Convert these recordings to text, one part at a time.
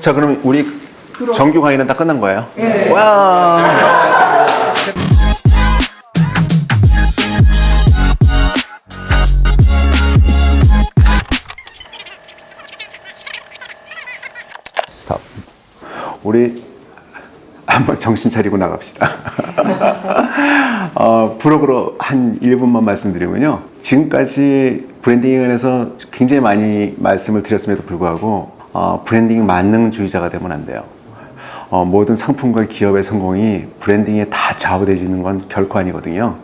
자, 그러면 우리 정규 강의는 다 끝난 거예요? 네. 와. 스탑. 우리 한번 정신 차리고 나갑시다. 어, 브로그로 한 1분만 말씀드리면요. 지금까지 브랜딩에 관해서 굉장히 많이 말씀을 드렸음에도 불구하고 어, 브랜딩 만능주의자가 되면 안 돼요. 어, 모든 상품과 기업의 성공이 브랜딩에 다 좌우되지는 건 결코 아니거든요.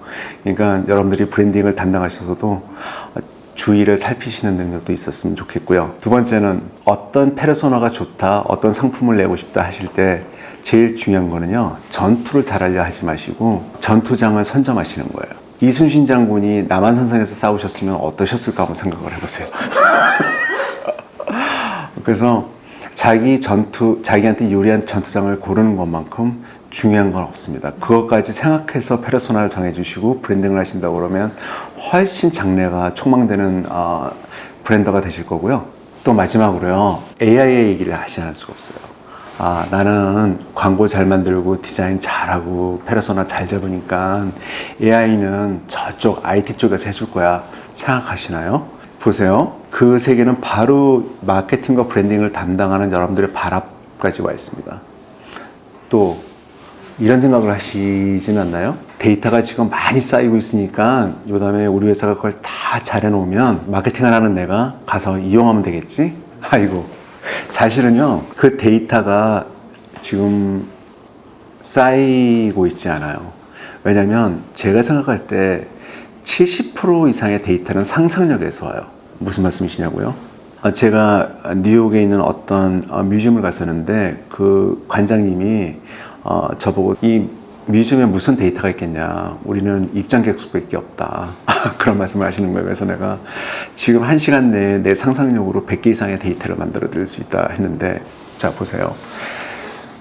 그러니까 여러분들이 브랜딩을 담당하셔서도 어, 주의를 살피시는 능력도 있었으면 좋겠고요. 두 번째는 어떤 페르소나가 좋다, 어떤 상품을 내고 싶다 하실 때 제일 중요한 거는요, 전투를 잘하려 하지 마시고 전투장을 선점하시는 거예요. 이순신 장군이 남한산성에서 싸우셨으면 어떠셨을까 한번 생각을 해보세요. 그래서 자기 전투, 자기한테 유리한 전투장을 고르는 것만큼 중요한 건 없습니다. 그것까지 생각해서 페르소나를 정해주시고 브랜딩을 하신다고 그러면 훨씬 장래가 촉망되는 어, 브랜더가 되실 거고요. 또 마지막으로요, AI의 얘기를 하시 않을 수가 없어요. 아, 나는 광고 잘 만들고 디자인 잘하고 페르소나 잘 잡으니까 AI는 저쪽 IT 쪽에서 해줄 거야 생각하시나요? 보세요. 그 세계는 바로 마케팅과 브랜딩을 담당하는 여러분들의 발 앞까지 와 있습니다. 또 이런 생각을 하시진 않나요? 데이터가 지금 많이 쌓이고 있으니까 요 다음에 우리 회사가 그걸 다 잘해놓으면 마케팅을 하는 내가 가서 이용하면 되겠지? 아이고 사실은요 그 데이터가 지금 쌓이고 있지 않아요. 왜냐면 제가 생각할 때 70% 이상의 데이터는 상상력에서 와요. 무슨 말씀이시냐고요? 아, 제가 뉴욕에 있는 어떤 어, 뮤지엄을 갔었는데 그 관장님이 어, 저보고 이 뮤지엄에 무슨 데이터가 있겠냐. 우리는 입장객 수밖에 없다. 그런 말씀을 하시는 거예요. 그래서 내가 지금 한 시간 내에 내 상상력으로 100개 이상의 데이터를 만들어 드릴 수 있다 했는데 자, 보세요.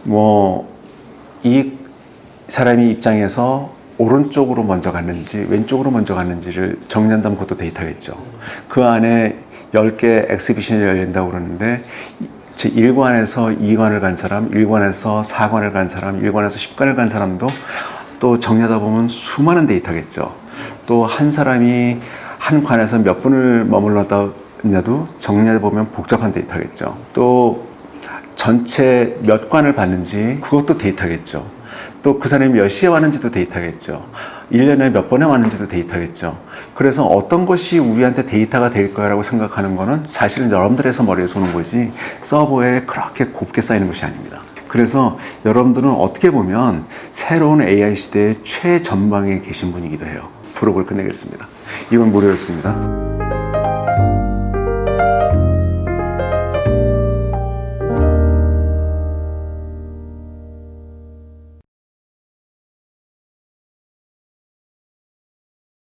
뭐, 이 사람이 입장에서 오른쪽으로 먼저 갔는지 왼쪽으로 먼저 갔는지를 정리한다면 그것도 데이터겠죠. 그 안에 10개 엑스비션이 열린다고 그러는데 제 1관에서 2관을 간 사람, 1관에서 4관을 간 사람, 1관에서 10관을 간 사람도 또 정리하다 보면 수많은 데이터겠죠. 또 한 사람이 한 관에서 몇 분을 머물렀다냐도 정리하다 보면 복잡한 데이터겠죠. 또 전체 몇 관을 봤는지 그것도 데이터겠죠. 또 그 사람이 몇 시에 왔는지도 데이터겠죠. 1년에 몇 번에 왔는지도 데이터겠죠. 그래서 어떤 것이 우리한테 데이터가 될 거라고 생각하는 거는 사실은 여러분들에서 머리에서 오는 거지 서버에 그렇게 곱게 쌓이는 것이 아닙니다. 그래서 여러분들은 어떻게 보면 새로운 AI 시대의 최전방에 계신 분이기도 해요. 부록을 끝내겠습니다. 이건 무료였습니다.